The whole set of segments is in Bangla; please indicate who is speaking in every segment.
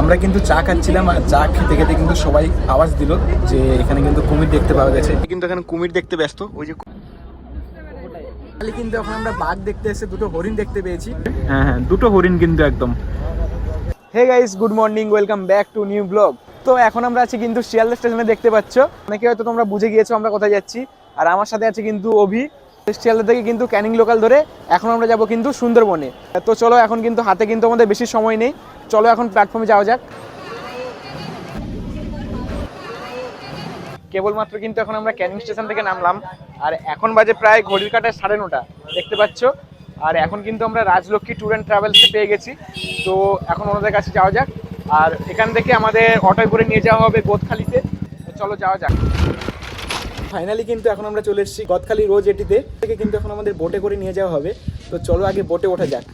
Speaker 1: আমরা কিন্তু চা খাচ্ছিলাম আর চা খেতে খেতে কিন্তু সবাই আওয়াজ দিল যে এখানে কিন্তু কুমির দেখতে পাওয়া গেছে।
Speaker 2: কিন্তু এখানে কুমির দেখতে ব্যস্ত। ওই যে
Speaker 1: খালি কিন্তু এখন আমরা বাঘ দেখতে এসে দুটো হরিণ দেখতে পেয়েছি।
Speaker 2: হ্যাঁ হ্যাঁ দুটো হরিণ কিন্তু একদম।
Speaker 1: Hey guys good morning welcome back to new blog তো এখন আমরা আছি কিন্তু শিয়ালদা স্টেশনে দেখতে পাচ্ছ। অনেকে হয়তো তোমরা বুঝে গিয়েছো আমরা কোথায় যাচ্ছি। আর আমার সাথে আছে কিন্তু অভি। শিয়ালদা থেকে কিন্তু ক্যানিং লোকাল ধরে এখন আমরা যাব কিন্তু সুন্দরবনে। তো চলো এখন কিন্তু হাতে কিন্তু আমাদের বেশি সময় নেই। চলো এখন প্ল্যাটফর্মে যাওয়া যাক। কেবলমাত্র কিন্তু এখন আমরা ক্যানিং স্টেশন থেকে নামলাম। আর এখন বাজে প্রায় ঘড়ির কাটায় সাড়ে নটা, দেখতে পাচ্ছ? আর এখন কিন্তু আমরা রাজলক্ষ্মী ট্যুর অ্যান্ড ট্রাভেলসে পেয়ে গেছি। তো এখন ওনাদের কাছে যাওয়া যাক। আর এখান থেকে আমাদের অটোয় করে নিয়ে যাওয়া হবে গোদখালিতে চলো যাওয়া যাক। ফাইনালি কিন্তু এখন আমরা চলে এসেছি গদখালি রোজ এটিতে। থেকে কিন্তু এখন আমাদের বোটে করে নিয়ে যাওয়া হবে। তো চলো আগে বোটে ওঠা যাক।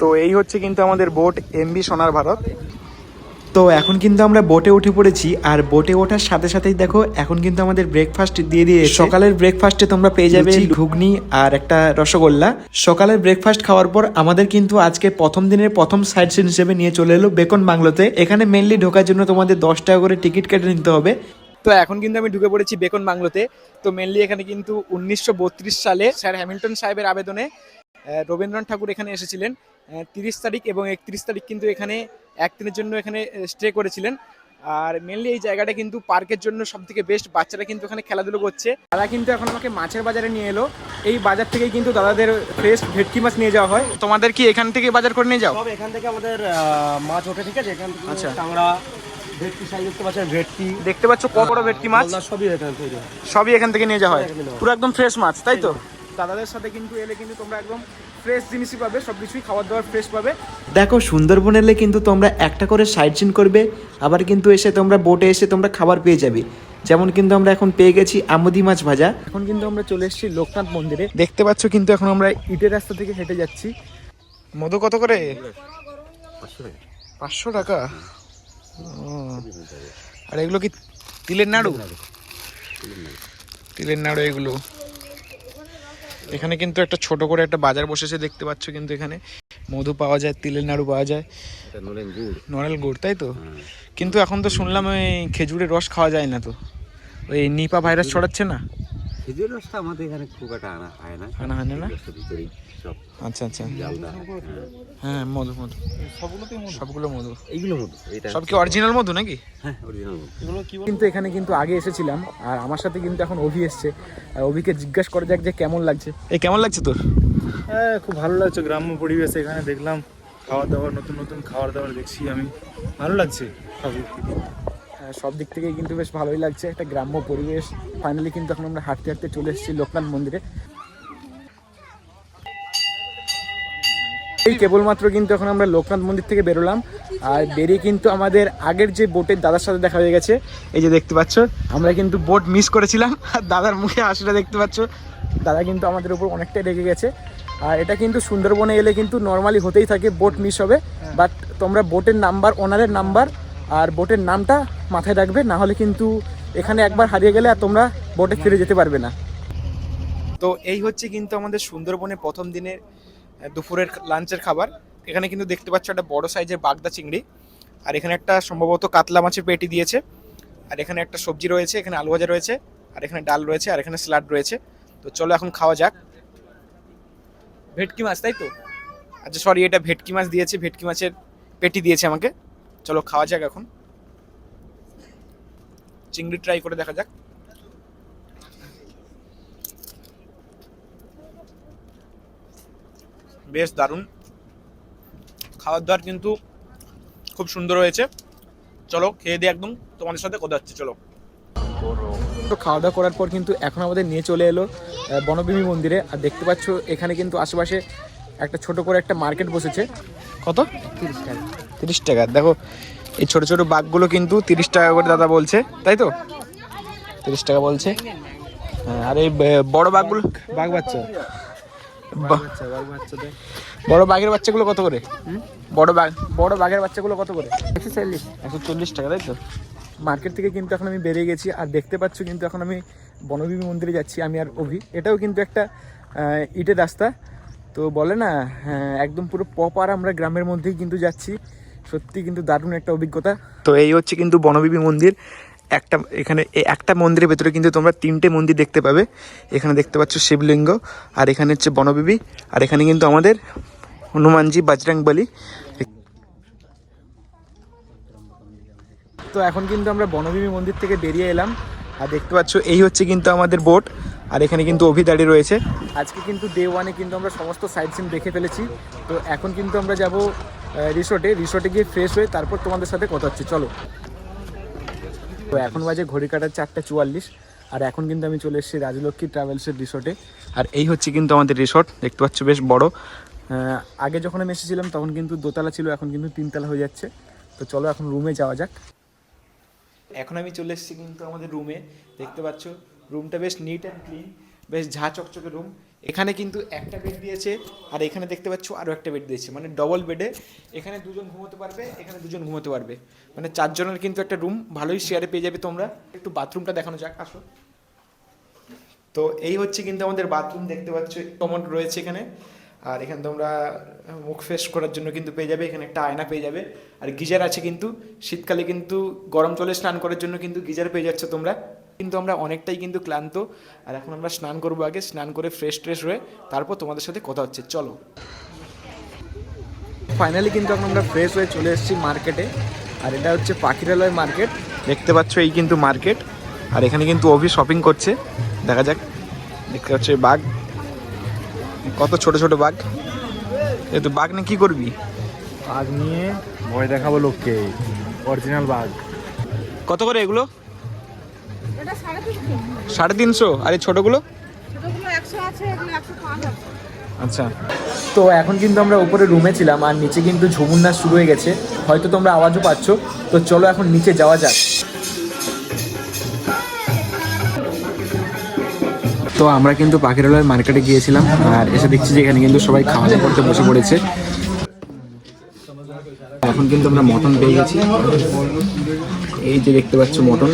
Speaker 2: তো এই হচ্ছে কিন্তু আমাদের বোট এমবি সোনার ভারত।
Speaker 1: তো এখন কিন্তু আমরা বোটে উঠে পড়েছি আর বোটে ওঠার সাথে সাথেই দেখো এখন কিন্তু আমাদের ব্রেকফাস্ট দিয়ে দিয়ে সকালের ব্রেকফাস্টে তোমরা পেয়ে যাবে ঘুগনি আর একটা রসগোল্লা। সকালের ব্রেকফাস্ট খাওয়ার পর আমাদের কিন্তু আজকে প্রথম দিনের প্রথম সাইড সিন হিসেবে নিয়ে চলে এলো বেকন বাংলোতে। এখানে মেনলি ঢোকার জন্য তোমাদের দশ টাকা করে টিকিট কেটে নিতে হবে। তো এখন কিন্তু আমি ঢুকে পড়েছি বেকন বাংলোতে। তো মেনলি এখানে কিন্তু উনিশশো বত্রিশ সালে স্যার হ্যামিল্টন সাহেবের আবেদনে রবীন্দ্রনাথ ঠাকুর এখানে এসেছিলেন। তিরিশ তারিখ এবং একত্রিশ তারিখ কিন্তু এখানে একদিনের জন্য এখানে স্টে করেছিলেন। আর মেনলি এই জায়গাটা কিন্তু পার্কের জন্য সব থেকে বেস্ট বাচ্চারা কিন্তু এখানে খেলাধুলো করছে। তারা কিন্তু এখন আমাকে মাছের বাজারে নিয়ে এলো। এই বাজার থেকেই কিন্তু দাদাদের ফ্রেশ ভেটকি মাছ নিয়ে যাওয়া হয়। তোমাদের কি এখান থেকে বাজার করে নিয়ে যাও?
Speaker 3: সব এখান থেকে আমাদের মাছ ওঠে ঠিক আছে? এখান থেকে
Speaker 1: আচ্ছা।
Speaker 3: ভেটকি সাইজ দেখতে পাচ্ছেন ভেটকি।
Speaker 1: দেখতে পাচ্ছ কত বড় ভেটকি মাছ?
Speaker 3: সবই এখান থেকে
Speaker 1: সবই এখান থেকে নিয়ে যাওয়া হয়।
Speaker 3: হয়।
Speaker 1: পুরো একদম ফ্রেশ মাছ তাই তো? দাদাদের সাথে কিন্তু এলে কিন্তু তোমরা একদম ফ্রেশ জিনিসই পাবে সব কিছুই খাবার দাবার ফ্রেশ পাবে। দেখো সুন্দরবন এলে কিন্তু তোমরা একটা করে সাইড সিন করবে আবার কিন্তু এসে তোমরা বোটে এসে তোমরা খাবার পেয়ে যাবে। যেমন কিন্তু আমরা এখন পেয়ে গেছি আমুদি মাছ ভাজা। এখন কিন্তু আমরা চলে এসেছি লোকনাথ মন্দিরে। দেখতে পাচ্ছ কিন্তু এখন আমরা ইটের রাস্তা থেকে হেঁটে যাচ্ছি।
Speaker 2: মধু কত করে? পাঁচশো টাকা। আর এগুলো কি তিলের নাড়ু? তিলের নাড়ু এগুলো। এখানে কিন্তু একটা ছোট করে একটা বাজার বসেছে দেখতে পাচ্ছ কিন্তু এখানে। মধু পাওয়া যায় তিলের নাড়ু পাওয়া যায়। নড়াল গুড়। তাই তো? কিন্তু এখন তো শুনলাম ওই খেজুরের রস খাওয়া যায় না তো। ওই নিপা ভাইরাস ছড়াচ্ছে না?
Speaker 4: খেজুর রসটা আমাদের এখানে খুব একটা আনা হয় না।
Speaker 2: আনা হয় না?
Speaker 4: ভিতরেই সব
Speaker 2: আচ্ছা আচ্ছা।
Speaker 4: জালদা
Speaker 2: হ্যাঁ মধু মধু। সবগুলো মধু।
Speaker 4: এইগুলো মধু এটা
Speaker 2: সব কি অরিজিনাল মধু নাকি?
Speaker 4: হ্যাঁ অরিজিনাল মধু।
Speaker 1: কিন্তু এখানে কিন্তু আগে এসেছিলাম আর আমার সাথে কিন্তু এখন অভি এসছে। আর অভিকে জিজ্ঞাসা করা যাক যে কেমন লাগছে।
Speaker 2: এই কেমন লাগছে তোর?
Speaker 5: হ্যাঁ খুব ভালো লাগছে গ্রাম্য পরিবেশ এখানে দেখলাম খাওয়া দাওয়া নতুন নতুন খাবার দাবার দেখছি আমি। ভালো লাগছে? সব দিক থেকে।
Speaker 1: হ্যাঁ, সব দিক থেকে কিন্তু বেশ ভালোই লাগছে। একটা গ্রাম্য পরিবেশ। ফাইনালি কিন্তু এখন আমরা হাঁটতে হাঁটতে চলে এসেছি লোকনাথ মন্দিরে। এই কেবলমাত্র কিন্তু এখন আমরা লোকনাথ মন্দির থেকে বেরোলাম। আর বেরিয়ে কিন্তু আমাদের আগের যে বোটের দাদার সাথে দেখা হয়ে গেছে। এই যে দেখতে পাচ্ছ, আমরা কিন্তু বোট মিস করেছিলাম। আর দাদার মুখে হাসিটা দেখতে পাচ্ছ। দাদা কিন্তু আমাদের উপর অনেকটাই রেগে গেছে। আর এটা কিন্তু সুন্দরবনে এলে কিন্তু নর্মালি হতেই থাকে বোট মিস হবে। বাট তোমরা বোটের নাম্বার ওনারের নাম্বার আর বোটের নামটা মাথায় রাখবে না হলে কিন্তু এখানে একবার হারিয়ে গেলে আর তোমরা বোটে ফিরে যেতে পারবে না। তো এই হচ্ছে কিন্তু আমাদের সুন্দরবনে প্রথম দিনের দুপুরের লাঞ্চের খাবার। এখানে কিন্তু দেখতে পাচ্ছ একটা বড় সাইজের বাগদা চিংড়ি। আর এখানে একটা সম্ভবত কাতলা মাছের পেটি দিয়েছে। আর এখানে একটা সবজি রয়েছে এখানে আলু ভাজা রয়েছে আর এখানে ডাল রয়েছে আর এখানে স্যালাড রয়েছে। তো চলো এখন খাওয়া যাক। ভেটকি মাছ তাই তো? আচ্ছা সরি এটা ভেটকি মাছ দিয়েছে ভেটকি মাছের পেটি দিয়েছে আমাকে। চলো খাওয়া যাক এখন। চিংড়ি ট্রাই করে দেখা যাক। বেশ দারুণ। খাওয়ার দাওয়ার কিন্তু খুব সুন্দর হয়েছে। চলো খেয়ে দিয়ে একদম তোমাদের সাথে কথা হচ্ছে, চলো। তো খাওয়া দাওয়া করার পর কিন্তু এখন আমাদের নিয়ে চলে এলো বনভূমি মন্দিরে। আর দেখতে পাচ্ছ, এখানে কিন্তু আশেপাশে একটা ছোট করে একটা মার্কেট বসেছে। কত? তিরিশ টাকা। তিরিশ টাকা। দেখো এই ছোট ছোট বাঘগুলো কিন্তু তিরিশ টাকা করে দাদা বলছে তাই তো? তিরিশ টাকা বলছে। হ্যাঁ, আর এই বড় বাঘগুলো
Speaker 5: বাঘ বাচ্চা।
Speaker 1: বড় বাঘের বাচ্চাগুলো কত করে? বড় বাঘ বড় বাঘের বাচ্চাগুলো কত করে? একশো চল্লিশ। একশো চল্লিশ টাকা তাই তো? মার্কেট থেকে কিন্তু এখন আমি বেরিয়ে গেছি আর দেখতে পাচ্ছ কিন্তু এখন আমি বনভূমি মন্দিরে যাচ্ছি আমি আর অভি। এটাও কিন্তু একটা ইটের রাস্তা। তো বলে না হ্যাঁ, একদম পুরো পপার আমরা গ্রামের মধ্যেই কিন্তু যাচ্ছি। সত্যি কিন্তু দারুণ একটা অভিজ্ঞতা। তো এই হচ্ছে কিন্তু বনবিবি মন্দির। একটা এখানে একটা মন্দিরের ভেতরে কিন্তু তোমরা তিনটে মন্দির দেখতে পাবে। এখানে দেখতে পাচ্ছ শিবলিঙ্গ আর এখানে হচ্ছে বনবিবি আর এখানে কিন্তু আমাদের হনুমানজি বজরং বলি তো এখন কিন্তু আমরা বনভূমি মন্দির থেকে বেরিয়ে এলাম। আর দেখতে পাচ্ছ এই হচ্ছে কিন্তু আমাদের বোট। আর এখানে কিন্তু অভি দাঁড়িয়ে রয়েছে। আজকে কিন্তু ডে ওয়ানে কিন্তু আমরা সমস্ত সাইড সিন দেখে ফেলেছি। তো এখন কিন্তু আমরা যাব রিসোর্টে রিসোর্টে গিয়ে ফ্রেশ হয়ে তারপর তোমাদের সাথে কথা হচ্ছে। চলো। তো এখন বাজে ঘড়ি কাটার চারটা চুয়াল্লিশ। আর এখন কিন্তু আমি চলে এসেছি রাজলক্ষ্মী ট্রাভেলসের রিসোর্টে আর এই হচ্ছে কিন্তু আমাদের রিসোর্ট দেখতে পাচ্ছ বেশ বড়। আগে যখন আমি এসেছিলাম তখন কিন্তু দোতলা ছিল এখন কিন্তু তিনতলা হয়ে যাচ্ছে। তো চলো এখন রুমে যাওয়া যাক। এখন আমি চলে এসেছি কিন্তু আমাদের রুমে দেখতে পাচ্ছ রুমটা বেশ নিট অ্যান্ড ক্লিন বেশ ঝা চকচকে রুম এখানে কিন্তু একটা বেড দিয়েছে, আর এখানে দেখতে পাচ্ছ আরও একটা বেড দিয়েছে। মানে ডবল বেডে এখানে দুজন ঘুমোতে পারবে, এখানে দুজন ঘুমোতে পারবে। মানে চারজনের কিন্তু একটা রুম ভালোই শেয়ারে পেয়ে যাবে তোমরা। একটু বাথরুমটা দেখানো যাক, আসো। তো এই হচ্ছে কিন্তু আমাদের বাথরুম দেখতে পাচ্ছ কমন রয়েছে এখানে। আর এখানে তোমরা মুখ ফ্রেশ করার জন্য কিন্তু পেয়ে যাবে, এখানে একটা আয়না পেয়ে যাবে। আর গিজার আছে কিন্তু, শীতকালে কিন্তু গরম জলে স্নান করার জন্য কিন্তু গিজার পেয়ে যাচ্ছ তোমরা। কিন্তু আমরা অনেকটাই কিন্তু ক্লান্ত। আর এখন আমরা স্নান করব আগে স্নান করে ফ্রেশ ট্রেশ হয়ে তারপর তোমাদের সাথে কথা হচ্ছে। চলো। ফাইনালি কিন্তু এখন আমরা ফ্রেশ হয়ে চলে এসেছি মার্কেটে আর এটা হচ্ছে পাখিরালয় মার্কেট দেখতে পাচ্ছ এই কিন্তু মার্কেট আর এখানে কিন্তু অভি শপিং করছে। দেখা যাক। দেখতে পাচ্ছ বাঘ। কত ছোট ছোট বাঘ। তো বাঘ নিয়ে কি করবি?
Speaker 5: বাঘ নিয়ে ভয় দেখাবো লোককে। অরিজিনাল বাঘ।
Speaker 1: কত করে এগুলো?
Speaker 6: সাড়ে তিনশো।
Speaker 1: আর এই ছোটোগুলো? আচ্ছা। তো এখন কিন্তু আমরা উপরে রুমে ছিলাম আর নিচে কিন্তু ঝুমুর নাচ শুরু হয়ে গেছে। হয়তো তোমরা আওয়াজও পাচ্ছ। তো চলো এখন নিচে যাওয়া যাক। তো আমরা কিন্তু পাখিরালয় মার্কেটে গিয়েছিলাম আর এসে দেখছি যে এখানে কিন্তু সবাই খাওয়া দাওয়া করতে বসে পড়েছে। এখন কিন্তু আমরা মটন পেয়ে গেছি। এই যে দেখতে পাচ্ছ মটন।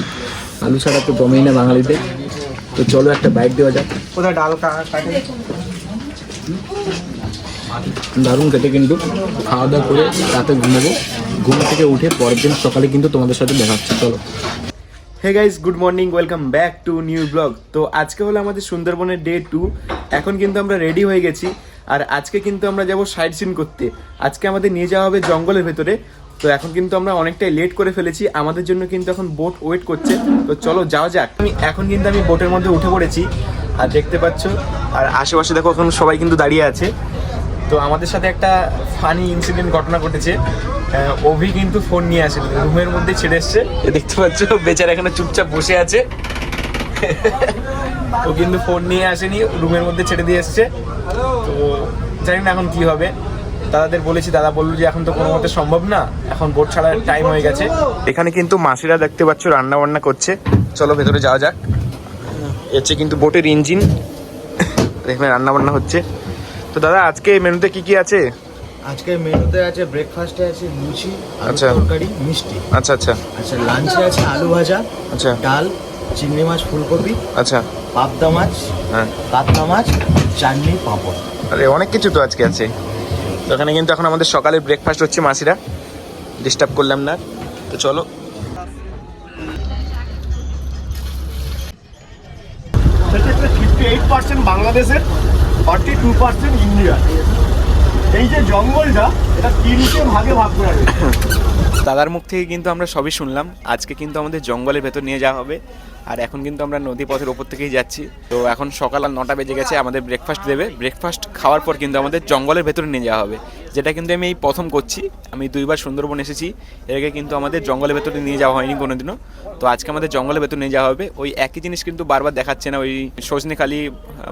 Speaker 1: আলু ছাড়া তো দমেই না বাঙালিদের। তো চলো একটা বাইক দেওয়া যাক।
Speaker 3: কোথায় ডাল কাটে?
Speaker 1: দারুণ খেতে কিন্তু। খাওয়া দাওয়া করে রাতে ঘুমাবো। ঘুম থেকে উঠে পরের দিন সকালে কিন্তু তোমাদের সাথে দেখা হচ্ছে। চলো। Hey guys good morning welcome back to new blog তো আজকে হলো আমাদের সুন্দরবনের ডে টু এখন কিন্তু আমরা রেডি হয়ে গেছি। আর আজকে কিন্তু আমরা যাব সাইড সিন করতে। আজকে আমাদের নিয়ে যাওয়া হবে জঙ্গলের ভেতরে। তো এখন কিন্তু আমরা অনেকটাই লেট করে ফেলেছি। আমাদের জন্য কিন্তু এখন বোট ওয়েট করছে। তো চলো যাওয়া যাক। আমি এখন কিন্তু আমি বোটের মধ্যে উঠে পড়েছি। আর দেখতে পাচ্ছ, আর আশেপাশে দেখো, এখন সবাই কিন্তু দাঁড়িয়ে আছে। তো আমাদের সাথে একটা ফানি ইনসিডেন্ট ঘটনা ঘটেছে। অভি কিন্তু ফোন নিয়ে আসেনি রুমের মধ্যে ছেড়ে এসছে। দেখতে পাচ্ছ, বেচারা এখানে চুপচাপ বসে আছে। ও কিন্তু ফোন নিয়ে আসেনি, রুমের মধ্যে ছেড়ে দিয়ে এসছে। তো জানি না এখন কি হবে। দাদাদের বলেছি দাদা বলল যে এখন তো কোনো মতে সম্ভব না এখন বোট ছাড়ার টাইম হয়ে গেছে। এখানে কিন্তু মাসিরা দেখতে পাচ্ছ রান্না বান্না করছে। চলো ভেতরে যাওয়া যাক। হচ্ছে কিন্তু বোটের ইঞ্জিন এখানে রান্না বান্না হচ্ছে। তো দাদা আজকে মেনুতে কি কি আছে?
Speaker 3: আজকে মেনুতে আছে ব্রেকফাস্টে আছে লুচি
Speaker 1: আচ্ছা।
Speaker 3: তরকারি মিষ্টি।
Speaker 1: আচ্ছা আচ্ছা।
Speaker 3: আচ্ছা লাঞ্চে আছে আলু ভাজা
Speaker 1: আচ্ছা।
Speaker 3: ডাল চিংড়ি মাছ ফুলকপি
Speaker 1: আচ্ছা।
Speaker 3: পাবদা মাছ
Speaker 1: হ্যাঁ।
Speaker 3: কাতলা মাছ চাটনি পাঁপড়।
Speaker 1: আরে অনেক কিছু তো আজকে আছে। তো এখানে কিন্তু এখন আমাদের সকালে ব্রেকফাস্ট হচ্ছে মাসিরা। ডিস্টার্ব করলাম না। তো চলো।
Speaker 3: বাংলাদেশের ফর্টি টু পার্সেন্ট ইন্ডিয়া এই যে জঙ্গলটা এটা তিনটে ভাগে ভাগ করা
Speaker 1: দাদার মুখ থেকে কিন্তু আমরা সবই শুনলাম। আজকে কিন্তু আমাদের জঙ্গলের ভেতর নিয়ে যাওয়া হবে। আর এখন কিন্তু আমরা নদী পথের ওপর থেকেই যাচ্ছি। তো এখন সকাল আর নটা বেজে গেছে, আমাদের ব্রেকফাস্ট দেবে। ব্রেকফাস্ট খাওয়ার পর কিন্তু আমাদের জঙ্গলের ভেতরে নিয়ে যাওয়া হবে। যেটা কিন্তু আমি এই প্রথম করছি। আমি দুইবার সুন্দরবন এসেছি। এর আগে কিন্তু আমাদের জঙ্গলের ভেতরে নিয়ে যাওয়া হয়নি কোনোদিনও। তো আজকে আমাদের জঙ্গলের ভেতর নিয়ে যাওয়া হবে। ওই একই জিনিস কিন্তু বারবার দেখাচ্ছে না ওই সজনেখালি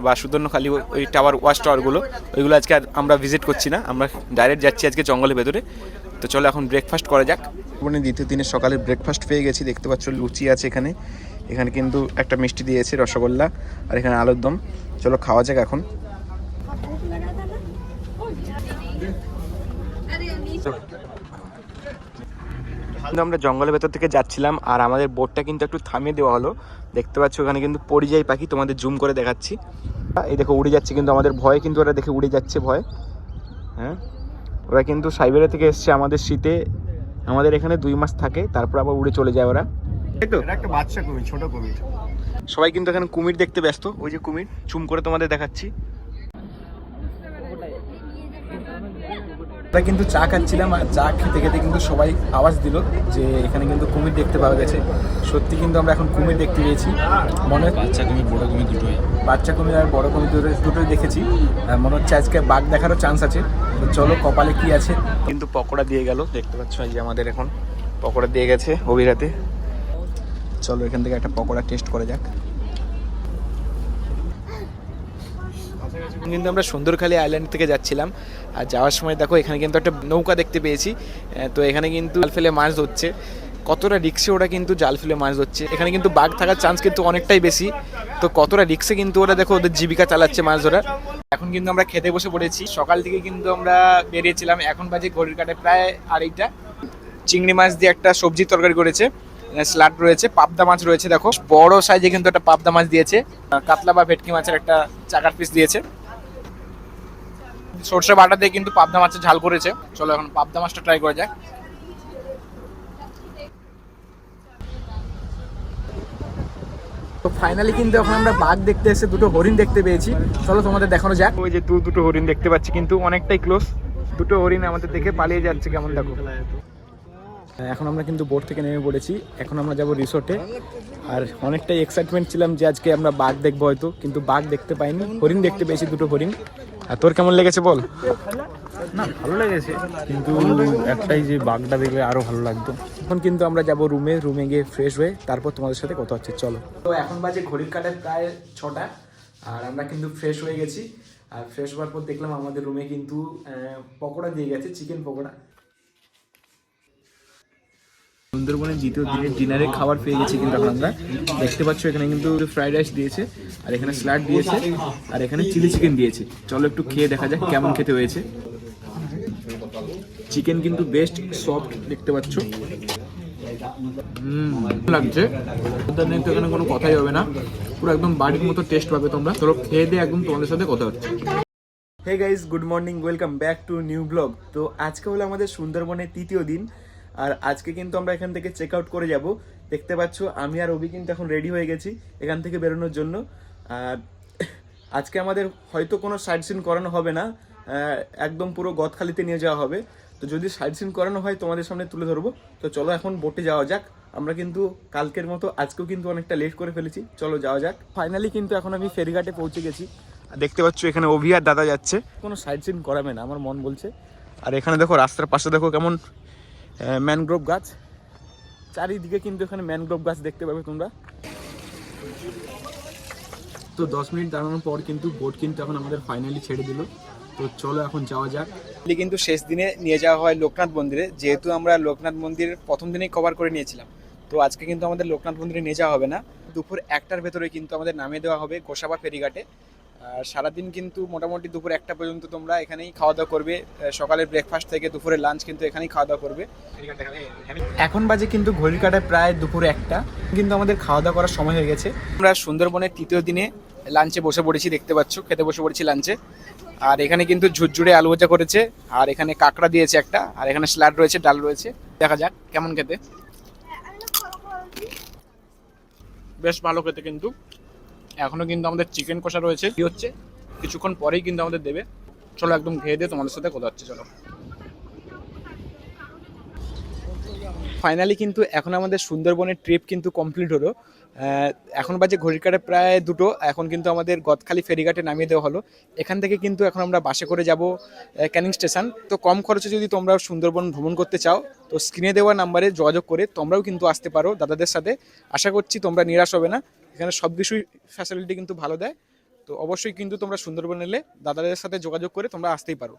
Speaker 1: বা সুদর্ণখালি, ওই টাওয়ার ওয়াশ টাওয়ারগুলো। ওইগুলো আজকে আর আমরা ভিজিট করছি না। আমরা ডাইরেক্ট যাচ্ছি আজকে জঙ্গলের ভেতরে। তো চলো এখন ব্রেকফাস্ট করা যাক। দ্বিতীয় দিনের সকালে ব্রেকফাস্ট পেয়ে গেছি। দেখতে পাচ্ছ লুচি আছে এখানে। এখানে কিন্তু একটা মিষ্টি দিয়েছে, রসগোল্লা আর এখানে আলুর দম। চলো খাওয়া যাক এখন। কিন্তু আমরা জঙ্গলের ভেতর থেকে যাচ্ছিলাম আর আমাদের বোটটা কিন্তু একটু থামিয়ে দেওয়া হলো। দেখতে পাচ্ছ ওখানে কিন্তু পরিযায়ী পাখি, তোমাদের জুম করে দেখাচ্ছি। এই দেখো উড়ে যাচ্ছে কিন্তু আমাদের ভয়ে, কিন্তু ওরা দেখে উড়ে যাচ্ছে ভয়। হ্যাঁ? ওরা কিন্তু সাইবেরিয়া থেকে এসছে আমাদের শীতে। আমাদের এখানে দুই মাস থাকে, তারপর আবার উড়ে চলে যায় ওরা।
Speaker 3: একটা বাচ্চা কুমির ছোট কুমির
Speaker 1: সবাই কিন্তু এখানে কুমির দেখতে ব্যস্ত। ওই যে কুমির চুম করে তোমাদের দেখাচ্ছি। আমরা কিন্তু চা খাচ্ছিলাম আর চা খেতে খেতে কিন্তু সবাই আওয়াজ দিল যে এখানে কিন্তু কুমির দেখতে পাওয়া গেছে। সত্যি কিন্তু আমরা এখন কুমির দেখতে পেয়েছি। মনে হচ্ছে বাচ্চা কুমির বড় কুমির দুটোই। বাচ্চা কুমির আর বড় কুমির দুটো দুটোই দেখেছি। মনে হচ্ছে আজকে বাঘ দেখারও চান্স আছে। তো চলো কপালে কি আছে? কিন্তু পকোড়া দিয়ে গেল। দেখতে পাচ্ছ এই যে আমাদের এখন পকোড়া দিয়ে গেছে অভিরাতে। চলো এখান থেকে একটা পকোড়া টেস্ট করা যাক। কিন্তু আমরা সুন্দরখালি আইল্যান্ড থেকে যাচ্ছিলাম। আর যাওয়ার সময় দেখো, এখানে কিন্তু একটা নৌকা দেখতে পেয়েছি। তো এখানে কিন্তু জাল ফেলে মাছ ধরছে। কতটা রিক্সে ওরা কিন্তু জাল ফেলে মাছ ধরছে। এখানে কিন্তু বাঘ থাকার চান্স কিন্তু অনেকটাই বেশি। তো কতটা রিক্সে কিন্তু ওরা দেখো, ওদের জীবিকা চালাচ্ছে মাছ ধরার। এখন কিন্তু আমরা খেতে বসে পড়েছি। সকাল থেকে কিন্তু আমরা বেরিয়েছিলাম। এখন বাজে ঘড়ির কাটে, প্রায় আড়াইটা। চিংড়ি মাছ দিয়ে একটা সবজি তরকারি করেছে। স্লাড রয়েছে, পাবদা মাছ রয়েছে দেখো। বড় সাইজে কিন্তু একটা পাবদা মাছ দিয়েছে। কাতলা বা ভেটকি মাছের একটা চাকার পিস দিয়েছে। সর্ষে বাটা দিয়ে কিন্তু পাবদা মাছের ঝাল করেছে। চলো এখন পাবদা মাছটা ট্রাই করা যাক। তো ফাইনালি কিন্তু এখন আমরা বাঘ দেখতে এসে দুটো হরিণ দেখতে পেয়েছি। চলো তোমাদের দেখানো যাক। ওই যে দু দুটো হরিণ দেখতে পাচ্ছি, কিন্তু অনেকটাই ক্লোজ দুটো হরিণ আমাদের দেখে পালিয়ে যাচ্ছে, কেমন দেখো? এখন আমরা কিন্তু বোট থেকে নেমে পড়েছি। এখন আমরা যাব রিসোর্টে আর অনেকটাই এক্সাইটমেন্ট ছিলাম যে আজকে আমরা বাঘ দেখব হয়তো কিন্তু বাঘ দেখতে পাইনি। হরিণ দেখতে পেয়েছি দুটো হরিণ। আর তোর কেমন লেগেছে বল?
Speaker 5: না ভালো লেগেছে। কিন্তু একটাই যে বাঘটা দেখলে আরও ভালো লাগতো।
Speaker 1: এখন কিন্তু আমরা যাব রুমে রুমে গিয়ে ফ্রেশ হয়ে তারপর তোমাদের সাথে কথা হচ্ছে। চলো। তো এখন বাজে ঘড়ির কাটে প্রায় ছটা। আর আমরা কিন্তু ফ্রেশ হয়ে গেছি। আর ফ্রেশ হওয়ার পর দেখলাম আমাদের রুমে কিন্তু পকোড়া দিয়ে গেছে চিকেন পকোড়া। সুন্দরবনের দ্বিতীয় দিনের ডিনারে খাবার পেয়ে গেছি কিন্তু এখন আমরা। দেখতে পাচ্ছ এখানে কিন্তু ফ্রাইড রাইস দিয়েছে, আর এখানে স্যালাড দিয়েছে, আর এখানে চিলি চিকেন দিয়েছে। চলো একটু খেয়ে দেখা যাক কেমন খেতে হয়েছে। চিকেন কিন্তু বেস্ট সফট দেখতে পাচ্ছ। লাগছে। তো এখানে কোনো কথাই হবে না। পুরো একদম বাড়ির মতো টেস্ট পাবে তোমরা। চলো খেয়ে দিয়ে একদম তোমাদের সাথে কথা হচ্ছে। Hey guys good morning welcome back to new blog তো আজকে হলো আমাদের সুন্দরবনের তৃতীয় দিন। আর আজকে কিন্তু আমরা এখান থেকে চেক আউট করে যাব। দেখতে পাচ্ছ, আমি আর অভি কিন্তু এখন রেডি হয়ে গেছি এখান থেকে বেরোনোর জন্য। আর আজকে আমাদের হয়তো কোনো সাইড সিন করানো হবে না একদম পুরো গদখালিতে নিয়ে যাওয়া হবে। তো যদি সাইড সিন করানো হয়, তোমাদের সামনে তুলে ধরবো। তো চলো এখন বোটে যাওয়া যাক। আমরা কিন্তু কালকের মতো আজকেও কিন্তু অনেকটা লেট করে ফেলেছি। চলো যাওয়া যাক। ফাইনালি কিন্তু এখন আমি ফেরিঘাটে পৌঁছে গেছি। দেখতে পাচ্ছ, এখানে অভি আর দাদা যাচ্ছে। কোনো সাইড সিন করাবে না, আমার মন বলছে। আর এখানে দেখো, রাস্তার পাশে দেখো কেমন ম্যানগ্রোভ গাছ। চারিদিকে কিন্তু এখানে ম্যানগ্রোভ গাছ দেখতে পাবে তোমরা। তো দশ মিনিট দাঁড়ানোর পর কিন্তু বোট কিন্তু এখন আমাদের ফাইনালি ছেড়ে দিল। তো চলো এখন যাওয়া যাক। কিন্তু শেষ দিনে নিয়ে যাওয়া হয় লোকনাথ মন্দিরে, যেহেতু আমরা লোকনাথ মন্দির প্রথম দিনেই কভার করে নিয়েছিলাম। তো আজকে কিন্তু আমাদের লোকনাথ মন্দিরে নিয়ে যাওয়া হবে না। দুপুর একটার ভেতরে কিন্তু আমাদের নামিয়ে দেওয়া হবে গোসাবা ফেরিঘাটে। আর সারাদিন কিন্তু মোটামুটি দুপুর একটা পর্যন্ত তোমরা এখানেই খাওয়া দাওয়া করবে। সকালের ব্রেকফাস্ট থেকে দুপুরের লাঞ্চ কিন্তু এখানেই খাওয়া দাওয়া করবে। এখন বাজে কিন্তু ঘড়ির কাটায় প্রায় দুপুর একটা। কিন্তু আমাদের খাওয়া দাওয়া করার সময় হয়ে গেছে। আমরা সুন্দরবনের তৃতীয় দিনে লাঞ্চে বসে পড়েছি দেখতে পাচ্ছ। খেতে বসে পড়েছি লাঞ্চে আর এখানে কিন্তু ঝুরঝুরে আলু ভাজা করেছে। আর এখানে কাঁকড়া দিয়েছে একটা। আর এখানে স্যালাড রয়েছে ডাল রয়েছে। দেখা যাক কেমন খেতে। বেশ ভালো খেতে কিন্তু। এখনও কিন্তু আমাদের চিকেন কষা রয়েছে। কি হচ্ছে? কিছুক্ষণ পরেই কিন্তু আমাদের দেবে। চলো একদম খেয়ে দিয়ে তোমাদের সাথে কথা হচ্ছে, চলো। ফাইনালি কিন্তু এখন আমাদের সুন্দরবনের ট্রিপ কিন্তু কমপ্লিট হলো। এখন বাজে ঘড়ির কাটে প্রায় দুটো। এখন কিন্তু আমাদের গদখালি ফেরিঘাটে নামিয়ে দেওয়া হলো। এখান থেকে কিন্তু এখন আমরা বাসে করে যাব ক্যানিং স্টেশন তো কম খরচে যদি তোমরা সুন্দরবন ভ্রমণ করতে চাও, তো স্ক্রিনে দেওয়া নাম্বারে যোগাযোগ করে তোমরাও কিন্তু আসতে পারো দাদাদের সাথে। আশা করছি তোমরা নিরাশ হবে না। এখানে সব কিছুই ফ্যাসিলিটি কিন্তু ভালো দেয়। তো অবশ্যই কিন্তু তোমরা সুন্দরবন এলে দাদাদের সাথে যোগাযোগ করে তোমরা আসতেই পারো।